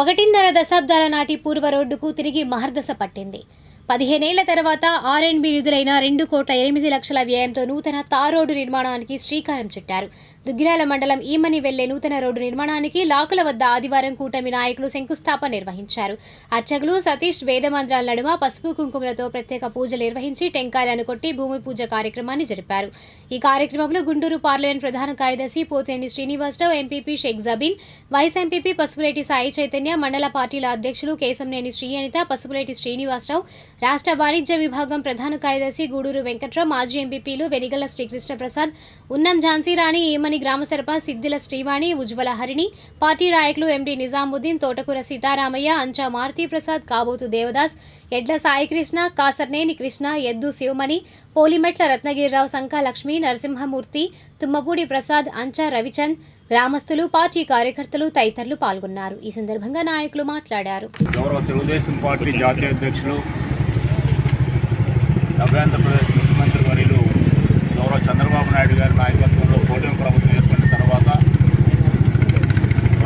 ఒకటిన్నర దశాబ్దాల నాటి పూర్వ రోడ్డుకు తిరిగి మహర్దశ పట్టింది. పదిహేనేళ్ళ తర్వాత ఆర్ అండ్ బి నిధులైన రెండు కోట్ల ఎనిమిది లక్షల వ్యయంతో నూతన తార్ రోడ్డు నిర్మాణానికి శ్రీకారం చుట్టారు. దుగ్గిరాల మండలం ఈమని వెళ్ళే నూతన రోడ్డు నిర్మాణానికి లాకుల వద్ద ఆదివారం కూటమి నాయకులు శంకుస్థాపన నిర్వహించారు. అర్చకులు సతీష్ వేదమంత్రాల నడుమ పసుపు కుంకుమలతో ప్రత్యేక పూజలు నిర్వహించి టెంకాయలను కొట్టి భూమి పూజ కార్యక్రమాన్ని జరిపారు. ఈ కార్యక్రమంలో గుంటూరు పార్లమెంట్ ప్రధాన కార్యదర్శి Potheni Srinivasarao MPP Sheikh Jabeen vice MPP Pasupuleti Sai Chaitanya మండల పార్టీల అధ్యక్షులు కేశంనేని శ్రీ అనిత పసుపులేటి శ్రీనివాసరావు రాష్ట్ర వాణిజ్య విభాగం ప్రధాన కార్యదర్శి గూడూరు వెంకట్రావు మాజీ ఎంపీపీలు వెనుగల శ్రీకృష్ణ ప్రసాద్ ఉన్నం ఝాన్సీ రాణి ఏమని గ్రామ సర్పంచ్ సిద్దిల శ్రీవాణి ఉజ్వల హరిణి పార్టీ నాయకులు ఎండి నిజాముద్దీన్ తోటకూర సీతారామయ్య అంచా మారుతి ప్రసాద్ కాబోతు దేవదాస్ ఎడ్ల సాయికృష్ణ కాసర్నేని కృష్ణ ఎద్దు శివమణి పోలిమెట్ల రత్నగిరిరావు సంకా లక్ష్మి నరసింహమూర్తి తుమ్మపూడి ప్రసాద్ అంచా రవిచంద్ గ్రామస్తులు పార్టీ కార్యకర్తలు తదితరులు పాల్గొన్నారు. ఈ సందర్భంగా నాయకులు మాట్లాడారు. గౌరవ తెలుగుదేశం పార్టీ జాతీయ అధ్యక్షులు ముఖ్యమంత్రి వర్యులు గౌరవ చంద్రబాబు నాయుడు గారి నాయకత్వంలో కూటమి ప్రభుత్వం ఏర్పడిన తర్వాత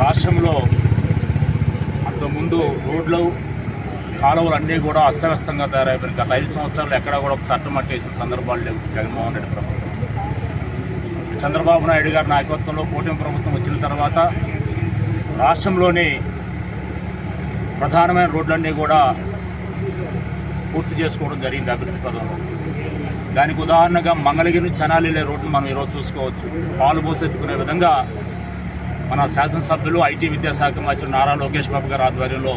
రాష్ట్రంలో అంతకుముందు రోడ్లు కాలువలు అన్నీ కూడా అస్తవ్యస్తంగా తయారైపోయారు గత ఐదు సంవత్సరాలు ఎక్కడా కూడా తట్టుమట్టేసిన సందర్భాలు లేవు జగన్మోహన్ రెడ్డి ప్రభుత్వం. చంద్రబాబు నాయుడు గారి నాయకత్వంలో కూటమి ప్రభుత్వం వచ్చిన తర్వాత రాష్ట్రంలోని ప్రధానమైన రోడ్లన్నీ కూడా పూర్తి చేసుకోవడం జరిగింది అభివృద్ధి పదంలో. దానికి ఉదాహరణగా మంగళగిరి నుంచి తెనాలి వెళ్ళే రోడ్లు మనం ఈరోజు చూసుకోవచ్చు. పాలు పోసెత్తుకునే విధంగా మన శాసనసభ్యులు ఐటీ విద్యాశాఖ మంత్రి నారా లోకేష్ బాబు గారి ఆధ్వర్యంలో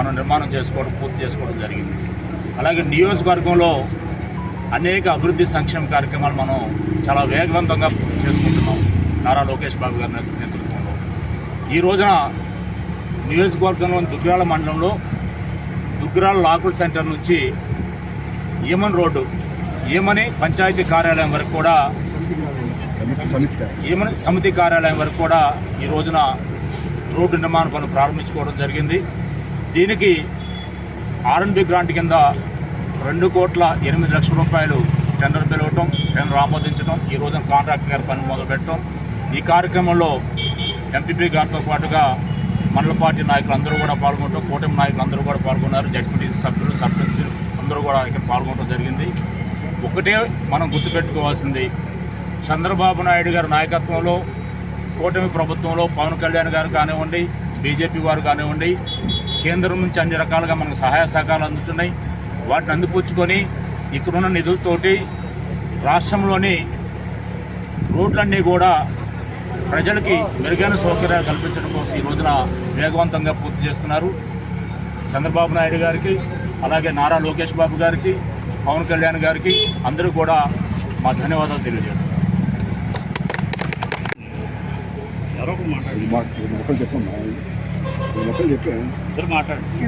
మనం నిర్మాణం చేసుకోవడం పూర్తి చేసుకోవడం జరిగింది. అలాగే నియోజకవర్గంలో అనేక అభివృద్ధి సంక్షేమ కార్యక్రమాలు మనం చాలా వేగవంతంగా చేసుకుంటున్నాం. నారా లోకేష్ బాబు గారి నేతృత్వంలో. ఈ రోజున నియోజకవర్గంలోని దుగ్గిరాల మండలంలో దుగ్గిరాల లాకుల్ సెంటర్ నుంచి ఏమన్ రోడ్డు ఏమని పంచాయతీ కార్యాలయం వరకు కూడా ఏమని సమితి కార్యాలయం వరకు కూడా ఈ రోజున రోడ్డు నిర్మాణ పనులు ప్రారంభించుకోవడం జరిగింది. దీనికి ఆర్ఎన్బి గ్రాంట్ కింద రెండు కోట్ల ఎనిమిది లక్షల రూపాయలు టెండర్ పిలవటం టెండర్ ఆమోదించడం ఈ రోజున కాంట్రాక్టర్ గారి పని మొదలుపెట్టడం ఈ కార్యక్రమంలో ఎంపీపీ గారితో పాటుగా మండల పార్టీ నాయకులు అందరూ కూడా పాల్గొంటూ కూటమి నాయకులు అందరూ కూడా పాల్గొన్నారు జడ్పీటీసీ సభ్యులు సర్పంచులు అందరూ కూడా ఇక్కడ పాల్గొనడం జరిగింది. ఒకటే మనం గుర్తుపెట్టుకోవాల్సింది చంద్రబాబు నాయుడు గారి నాయకత్వంలో కూటమి ప్రభుత్వంలో పవన్ కళ్యాణ్ గారు కానివ్వండి బీజేపీ వారు కానివ్వండి కేంద్రం నుంచి అన్ని రకాలుగా మనకు సహాయ సహకారాలు అందుతున్నాయి. వాటిని అందిపుచ్చుకొని ఇక్కడున్న నిధులతోటి రాష్ట్రంలోని రోడ్లన్నీ కూడా ప్రజలకి మెరుగైన సౌకర్యాలు కల్పించడం కోసం ఈ రోజున వేగవంతంగా పూర్తి చేస్తున్నారు. చంద్రబాబు నాయుడు గారికి అలాగే నారా లోకేష్ బాబు గారికి పవన్ కళ్యాణ్ గారికి అందరూ కూడా మా ధన్యవాదాలు తెలియజేస్తున్నారు. మొక్కలు మొక్కలు చెప్పా ఇద్దరు మాట్లాడండి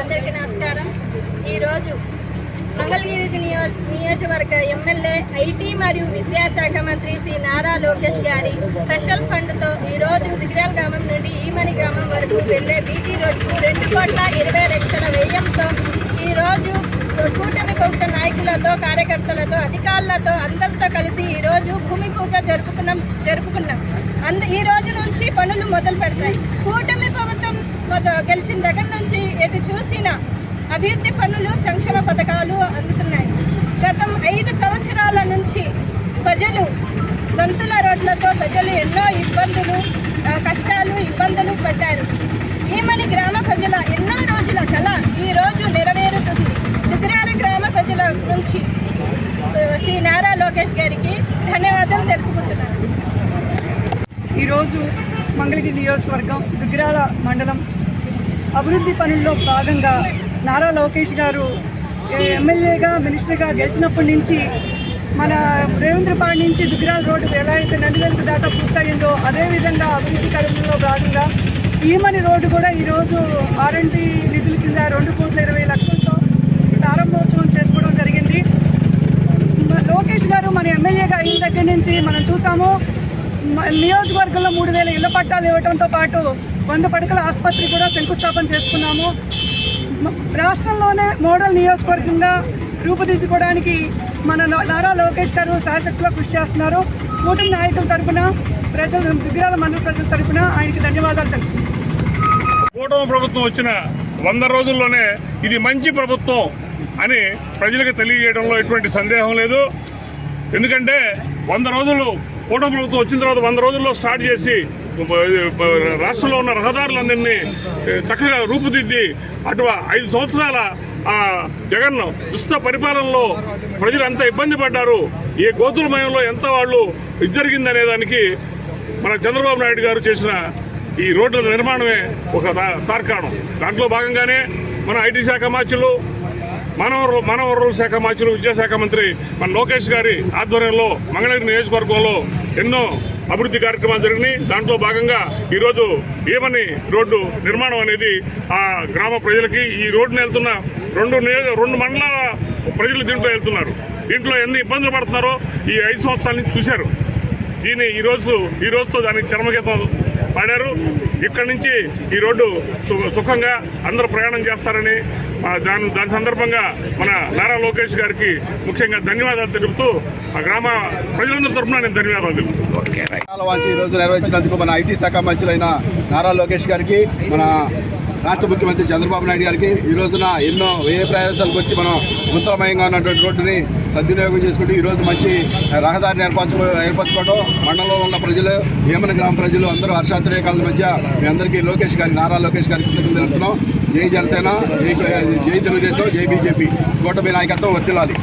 అందరికీ నమస్కారం. ఈరోజు మంగళగిరి నియో నియోజకవర్గ ఎమ్మెల్యే ఐటీ మరియు విద్యాశాఖ మంత్రి శ్రీ నారా లోకేష్ గారి స్పెషల్ ఫండ్తో ఈరోజు దిగిరాల గ్రామం నుండి ఈమని గ్రామం వరకు వెళ్ళే బీటీ రోడ్డుకు రెండు కోట్ల ఇరవై లక్షల వ్యయంతో ఈరోజు కూటమి ప్రభుత్వ నాయకులతో కార్యకర్తలతో అధికారులతో అందరితో కలిసి ఈరోజు భూమి పూజ జరుపుకున్నాం జరుపుకున్నాం. అందు ఈ రోజు నుంచి పనులు మొదలు పెడతాయి. కూటమి ప్రభుత్వం గెలిచిన దగ్గర నుంచి ఎటు చూసిన అభివృద్ధి పనులు సంక్షేమ పథకాలు అందుతున్నాయి. గతం ఐదు సంవత్సరాల నుంచి ప్రజలు గంతుల రోడ్లతో ప్రజలు ఎన్నో ఇబ్బందులు ఆ, కష్టాలు ఇబ్బందులు పడ్డారు ఈమని గ్రామ ప్రజల ఎన్నో రోజుల కళ ఈ రోజు నెరవేరుతుంది దుగ్గిరాల గ్రామ ప్రజల నుంచి ఆ, శ్రీ నారా లోకేష్ గారికి ధన్యవాదాలు తెలుపుకుంటున్నాను ఈరోజు మంగళగిరి నియోజకవర్గం దుగ్గిరాల మండలం అభివృద్ధి పనుల్లో భాగంగా నారా లోకేష్ గారు ఎమ్మెల్యేగా మినిస్టర్గా గెలిచినప్పటి నుంచి మన రేవేంద్రపాడు నుంచి దుగ్గిరాల రోడ్డు ఎలా అయితే నందివెలుగు దాకా పూర్తయిందో అదేవిధంగా అభివృద్ధి కార్యక్రమంలో భాగంగా ఈమని రోడ్డు కూడా ఈరోజు ఆర్ఎండి నిధుల కింద రెండు కోట్ల ఇరవై లక్షలతో ప్రారంభోత్సవం చేసుకోవడం జరిగింది. లోకేష్ గారు మన ఎమ్మెల్యేగా అయిన దగ్గర నుంచి మనం చూసాము నియోజకవర్గంలో మూడు వేల ఇళ్ళ పట్టాలు ఇవ్వడంతో పాటు వంద పడకల ఆసుపత్రి కూడా శంకుస్థాపన చేసుకున్నాము. రాష్ట్రంలోనే మోడల్ నియోజకవర్గంగా రూపుదిద్దుకోవడానికి మన నారా లోకేష్ గారు శాశక్తిలో కృషి చేస్తున్నారు. కూటమి నాయకుల తరఫున ప్రజలు దిగ్గరాల మండల ప్రజల తరపున ఆయనకి ధన్యవాదాలు తెలుపుతున్నాను కూటమి ప్రభుత్వం వచ్చిన వంద రోజుల్లోనే ఇది మంచి ప్రభుత్వం అని ప్రజలకు తెలియజేయడంలో ఎటువంటి సందేహం లేదు. ఎందుకంటే వంద రోజులు కూటమి ప్రభుత్వం వచ్చిన తర్వాత వంద రోజుల్లో స్టార్ట్ చేసి రాష్ట్రంలో ఉన్న రహదారులన్నింటినీ చక్కగా రూపుదిద్ది అటు ఐదు సంవత్సరాల ఆ జగన్ దుష్ట పరిపాలనలో ప్రజలు ఎంత ఇబ్బంది పడ్డారు ఏ గోతులమయంలో ఎంత వాళ్ళు ఇది జరిగిందనే దానికి మన చంద్రబాబు నాయుడు గారు చేసిన ఈ రోడ్ల నిర్మాణమే ఒక తార్కాణం. దాంట్లో భాగంగానే మన ఐటీ శాఖ మార్చులు మానవ మానవ వనరుల శాఖ మార్చులు విద్యాశాఖ మంత్రి మన లోకేష్ గారి ఆధ్వర్యంలో మంగళగిరి నియోజకవర్గంలో ఎన్నో అభివృద్ధి కార్యక్రమాలు జరిగినాయి. దాంట్లో భాగంగా ఈరోజు ఏమని రోడ్డు నిర్మాణం అనేది ఆ గ్రామ ప్రజలకి ఈ రోడ్డును వెళ్తున్న రెండు నియోజక రెండు మండలాల ప్రజలు దీంట్లో వెళ్తున్నారు. దీంట్లో ఎన్ని ఇబ్బందులు పడుతున్నారో ఈ ఐదు సంవత్సరాల నుంచి చూశారు. దీన్ని ఈరోజు ఈ రోజుతో దానికి చర్మగీతం పాడారు. ఇక్కడి నుంచి ఈ రోడ్డు సుఖంగా అందరూ ప్రయాణం చేస్తారని దాని దాని సందర్భంగా మన నారా లోకేష్ గారికి ముఖ్యంగా ధన్యవాదాలు తెలుపుతూ ఆ గ్రామ ప్రజలందరి తరఫున నేను ధన్యవాదాలు ఈ రోజు నిర్వహించినందుకు మన ఐటీ శాఖ మంత్రులైన నారా లోకేష్ గారికి మన రాష్ట్ర ముఖ్యమంత్రి చంద్రబాబు నాయుడు గారికి ఈ రోజున ఎన్నో వ్యయ ప్రయాసాలకు వచ్చి మనం ఉత్తరమయంగా ఉన్నటువంటి రోడ్డుని సద్వినియోగం చేసుకుంటూ ఈరోజు మంచి రహదారిని ఏర్పరచు ఏర్పరచుకోవడం మండలంలో ఉన్న ప్రజలు ఏమన గ్రామ ప్రజలు అందరూ హర్షాత్రేకాల మధ్య మీ అందరికీ లోకేష్ గారి నారా లోకేష్ గారికి కృతజ్ఞతలు తెలుపుతున్నాం. జై జనసేన జై జై తెలుగుదేశం జై బీజేపీ. కూటమి నాయకత్వం వర్తిల్లాలి.